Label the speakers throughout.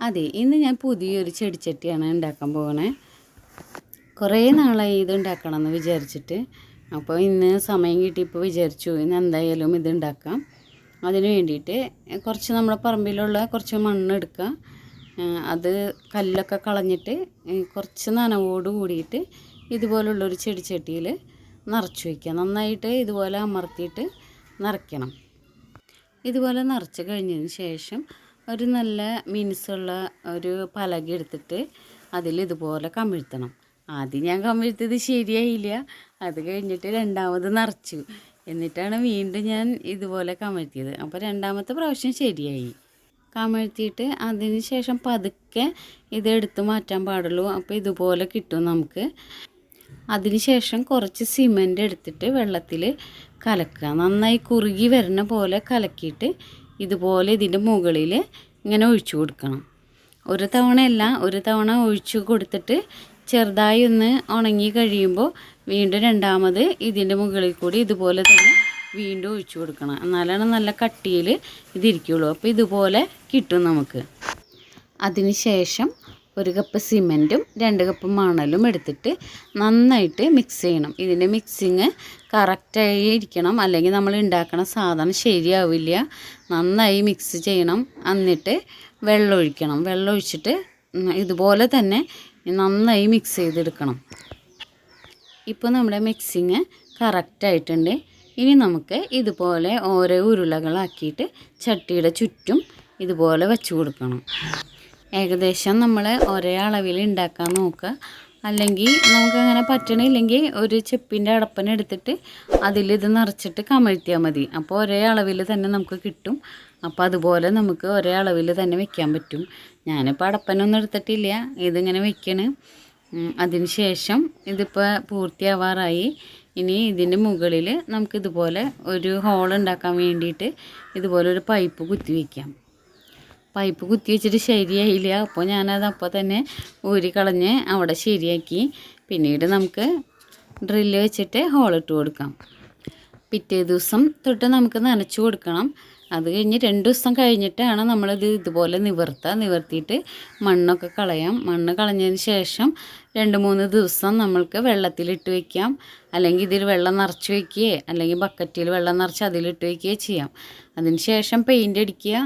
Speaker 1: അതെ ഇന്ന് ഞാൻ പുതിയൊരു ചെടിച്ചട്ടിയാണ് ഉണ്ടാക്കാൻ പോകണേ. കുറേ നാളായി ഇത് ഉണ്ടാക്കണം എന്ന് വിചാരിച്ചിട്ട്. അപ്പോൾ ഇന്ന് സമയം കിട്ടിയപ്പോൾ വിചാരിച്ചു ഇന്ന് എന്തായാലും ഇത് ഉണ്ടാക്കാം. അതിന് വേണ്ടിയിട്ട് കുറച്ച് നമ്മുടെ പറമ്പിലുള്ള കുറച്ച് മണ്ണ് എടുക്കാം അത് കല്ലൊക്കെ കളഞ്ഞിട്ട് കുറച്ച് നനവോട് കൂടിയിട്ട് ഇതുപോലുള്ളൊരു ചെടിച്ചട്ടിയിൽ നിറച്ച് വയ്ക്കുക. നന്നായിട്ട് ഇതുപോലെ അമർത്തിയിട്ട് നിറയ്ക്കണം. ഇതുപോലെ നിറച്ച് കഴിഞ്ഞതിന് ശേഷം ഒരു നല്ല മിനുസുള്ള ഒരു പലക എടുത്തിട്ട് അതിൽ ഇതുപോലെ കമിഴ്ത്തണം. ആദ്യം ഞാൻ കമിഴ്ത്തിയത് ശരിയായില്ല. അത് കഴിഞ്ഞിട്ട് രണ്ടാമത് നിറച്ചു. എന്നിട്ടാണ് വീണ്ടും ഞാൻ ഇതുപോലെ കമഴ്ത്തിയത്. അപ്പോൾ രണ്ടാമത്തെ പ്രാവശ്യം ശരിയായി. കമഴ്ത്തിയിട്ട് അതിന് ശേഷം പതുക്കെ ഇത് എടുത്ത് മാറ്റാൻ പാടുള്ളൂ. അപ്പോൾ ഇതുപോലെ കിട്ടും നമുക്ക്. അതിനുശേഷം കുറച്ച് സിമന്റ് എടുത്തിട്ട് വെള്ളത്തിൽ കലക്കുക. നന്നായി കുറുകി വരുന്ന പോലെ കലക്കിയിട്ട് ഇതുപോലെ ഇതിന്റെ മുകളിൽ ഇങ്ങനെ ഒഴിച്ചു കൊടുക്കണം. ഒരു തവണയല്ല ഒരു തവണ ഒഴിച്ചു കൊടുത്തിട്ട് ചെറുതായി ഒന്ന് ഉണങ്ങി കഴിയുമ്പോൾ വീണ്ടും രണ്ടാമത് ഇതിന്റെ മുകളിൽ കൂടി ഇതുപോലെ തന്നെ വീണ്ടും ഒഴിച്ചു കൊടുക്കണം. എന്നാലാണ് നല്ല കട്ടിയിൽ ഇതിരിക്കുള്ളൂ. അപ്പോൾ ഇതുപോലെ കിട്ടും നമുക്ക്. അതിനുശേഷം ഒരു കപ്പ് സിമന്റും രണ്ട് കപ്പ് മണലും എടുത്തിട്ട് നന്നായിട്ട് മിക്സ് ചെയ്യണം. ഇതിന്റെ മിക്സിങ് കറക്റ്റായി ഇരിക്കണം. അല്ലെങ്കിൽ നമ്മൾ ഉണ്ടാക്കണ സാധനം ശരിയാവില്ല. നന്നായി മിക്സ് ചെയ്യണം. എന്നിട്ട് വെള്ളം ഒഴിക്കണം. വെള്ളം ഇതുപോലെ തന്നെ നന്നായി മിക്സ് ചെയ്തെടുക്കണം. ഇപ്പോൾ നമ്മുടെ മിക്സിങ് കറക്റ്റായിട്ടുണ്ട് ഇനി നമുക്ക് ഇതുപോലെ ഓരോ ഉരുളകളാക്കിയിട്ട് ചട്ടിയുടെ ചുറ്റും ഇതുപോലെ വെച്ച് കൊടുക്കണം. ഏകദേശം നമ്മൾ ഒരേ അളവിൽ ഉണ്ടാക്കാൻ നോക്കുക അല്ലെങ്കിൽ നമുക്കങ്ങനെ പറ്റണില്ലെങ്കിൽ ഒരു ചെപ്പിന്റെ അടപ്പന എടുത്തിട്ട് അതിലിത് നിറച്ചിട്ട് കമഴ്ത്തിയാൽ മതി. അപ്പോൾ ഒരേ അളവിൽ തന്നെ നമുക്ക് കിട്ടും. അപ്പോൾ അതുപോലെ നമുക്ക് ഒരേ അളവിൽ തന്നെ വെക്കാൻ പറ്റും. ഞാനിപ്പോൾ അടപ്പനൊന്നും എടുത്തിട്ടില്ല. ഇതിങ്ങനെ വെക്കണ്. ശേഷം ഇതിപ്പോൾ പൂർത്തിയാവാറായി. ഇനി ഇതിന്റെ മുകളിൽ നമുക്കിതുപോലെ ഒരു ഹോൾ ഉണ്ടാക്കാൻ വേണ്ടിയിട്ട് ഇതുപോലെ ഒരു പൈപ്പ് കുത്തി വയ്ക്കാം പൈപ്പ് കുത്തി വെച്ചിട്ട് ശരിയായില്ല. അപ്പോൾ ഞാനത് അപ്പോൾ തന്നെ ഊരിക്കളഞ്ഞ് അവിടെ ശരിയാക്കി. പിന്നീട് നമുക്ക് ഡ്രില്ല് വെച്ചിട്ട് ഹോളിട്ട് കൊടുക്കാം. പിറ്റേ ദിവസം തൊട്ട് നമുക്ക് നനച്ച് കൊടുക്കണം. അത് കഴിഞ്ഞ് രണ്ട് ദിവസം കഴിഞ്ഞിട്ടാണ് നമ്മളിത് ഇതുപോലെ നിവർത്തുക നിവർത്തിയിട്ട് മണ്ണൊക്കെ കളയാം. മണ്ണ് കളഞ്ഞതിന് ശേഷം രണ്ട് മൂന്ന് ദിവസം നമ്മൾക്ക് വെള്ളത്തിലിട്ട് വയ്ക്കാം അല്ലെങ്കിൽ ഇതിൽ വെള്ളം നിറച്ച് വയ്ക്കുകയോ അല്ലെങ്കിൽ ബക്കറ്റിൽ വെള്ളം നിറച്ച് അതിലിട്ട് വയ്ക്കുകയോ ചെയ്യാം. അതിന് ശേഷം പെയിന്റ് അടിക്കുക.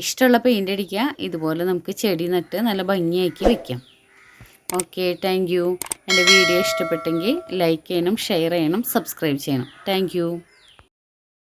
Speaker 1: ഇഷ്ടമുള്ള പെയിന്റ് അടിക്കുക ഇതുപോലെ നമുക്ക് ചെടി നട്ട് നല്ല ഭംഗിയാക്കി വെക്കാം. ഓക്കെ താങ്ക് യു എന്റെ വീഡിയോ ഇഷ്ടപ്പെട്ടെങ്കിൽ ലൈക്ക് ചെയ്യണം ഷെയർ ചെയ്യണം സബ്സ്ക്രൈബ് ചെയ്യണം. താങ്ക്